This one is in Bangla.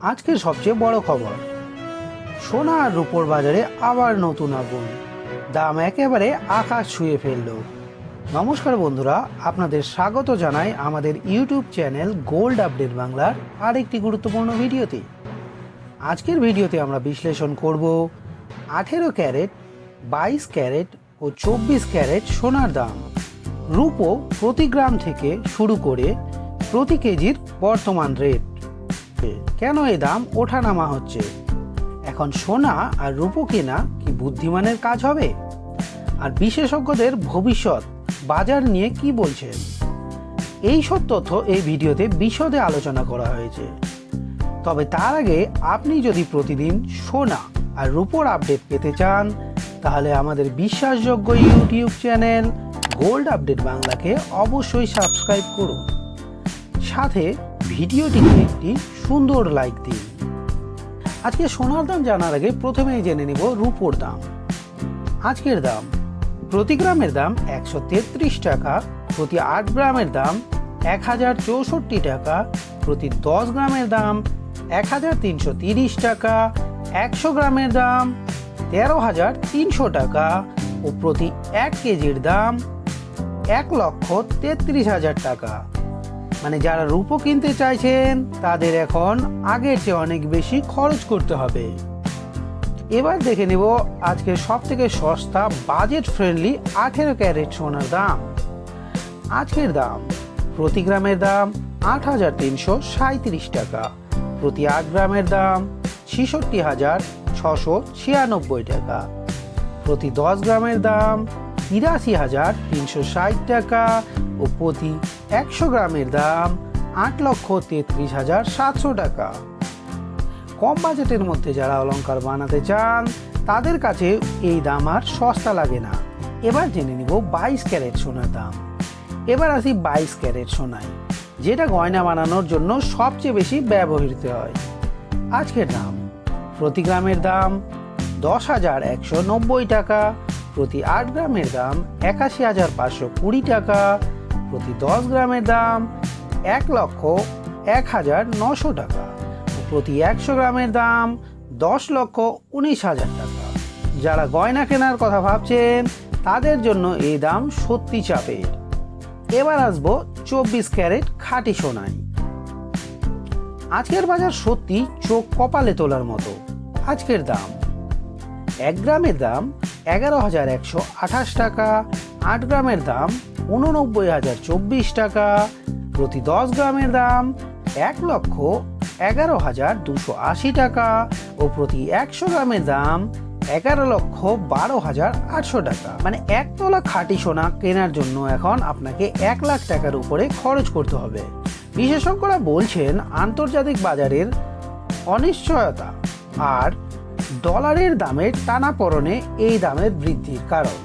আজকের সবচেয়ে বড় খবর। সোনা আর রূপোর বাজারে আবার নতুন আগুন। দাম একেবারে আকাশ ছুঁয়ে ফেলল। নমস্কার বন্ধুরা, আপনাদের স্বাগত জানাই আমাদের ইউটিউব চ্যানেল গোল্ড আপডেট বাংলার আরেকটি গুরুত্বপূর্ণ ভিডিওতে। আজকের ভিডিওতে আমরা বিশ্লেষণ করব আঠেরো ক্যারেট, বাইশ ক্যারেট ও চব্বিশ ক্যারেট সোনার দাম। রূপো প্রতি গ্রাম থেকে শুরু করে প্রতি কেজির বর্তমান রেট। কেন এই দাম ওঠানামা হচ্ছে? এখন সোনা আর রূপো কেনা কি বুদ্ধিমানের কাজ হবে? আর বিশেষজ্ঞদের ভবিষ্যৎ, বাজার নিয়ে কি বলছেন? এই সব তথ্য এই ভিডিওতে বিশদে আলোচনা করা হয়েছে। তবে তার আগে আপনি যদি প্রতিদিন সোনা আর রূপোর আপডেট পেতে চান, তাহলে আমাদের বিশ্বাসযোগ্য ইউটিউব চ্যানেল গোল্ড আপডেট বাংলাকে অবশ্যই সাবস্ক্রাইব করুন। সাথে ভিডিওটিকে একটি সুন্দর লাইক দিন। আজকে সোনার দাম জানার আগে প্রথমেই জেনে নেব রূপোর দাম। আজকের দাম, প্রতি গ্রামের দাম একশো তেত্রিশ টাকা, প্রতি আট গ্রামের দাম এক হাজার চৌষট্টি টাকা, প্রতি দশ গ্রামের দাম এক হাজার তিনশো তিরিশ টাকা, একশো গ্রামের দাম তেরো হাজার তিনশো টাকা, ও প্রতি এক কেজির দাম এক লক্ষ তেত্রিশ হাজার টাকা। মানে যারা রূপো কিনতে চাইছেন, তাদের এখন আগের চেয়ে অনেক বেশি খরচ করতে হবে। এবার দেখে নেব আজকে সব থেকে সস্তা বাজেট ফ্রেন্ডলি আঠেরো ক্যারেট সোনার দাম। আজকের দাম, প্রতি গ্রামের দাম আট হাজার তিনশো সাঁত্রিশ টাকা। প্রতি আট গ্রামের দাম ছিষট্টি হাজার ছশো ছিয়ানব্বই টাকা। প্রতি দশ গ্রামের দাম তিরাশি হাজার তিনশো ষাট টাকা। ও প্রতি একশো গ্রামের দাম আট লক্ষ তেত্রিশ হাজার সাতশো টাকা। কম বাজেটের মধ্যে যারা অলংকার বানাতে চান, তাদের কাছে এই দাম আর সস্তা লাগে না। এবার জেনে নিব বাইশ ক্যারেট সোনার দাম। এবার আসি বাইশ ক্যারেট সোনায়, যেটা গয়না বানানোর জন্য সবচেয়ে বেশি ব্যবহৃত হয়। আজকের দাম, প্রতি গ্রামের দাম দশ হাজার একশো নব্বই টাকা, প্রতি আট গ্রামের দাম একাশি হাজার পাঁচশো কুড়ি টাকা প্রতি দশ গ্রামের দাম এক লক্ষ এক হাজার নশো টাকা। প্রতি একশো গ্রামের দাম দশ লক্ষ উনিশ হাজার টাকা। যারা গয়না কেনার কথা ভাবছেন, তাদের জন্য এই দাম সত্যি চাপের। এবার আসব চব্বিশ ক্যারেট খাঁটি সোনায়। আজকের বাজার সত্যি চোখ কপালে তোলার মতো। আজকের দাম এক গ্রামের দাম এগারো হাজার একশো আঠাশ টাকা, আট গ্রামের দাম উননব্বই হাজার চব্বিশ টাকা। প্রতি দশ গ্রামের দাম এক লক্ষ এগারো হাজার দুশো আশি টাকা ও প্রতি একশো গ্রামের দাম এগারো লক্ষ বারো হাজার আটশো টাকা। মানে এক তোলা খাঁটি সোনা কেনার জন্য এখন আপনাকে এক লাখ টাকার উপরে খরচ করতে হবে। বিশেষজ্ঞরা বলছেন আন্তর্জাতিক বাজারের অনিশ্চয়তা আর ডলারের দামের টানাপড়নে এই দামের বৃদ্ধির কারণ।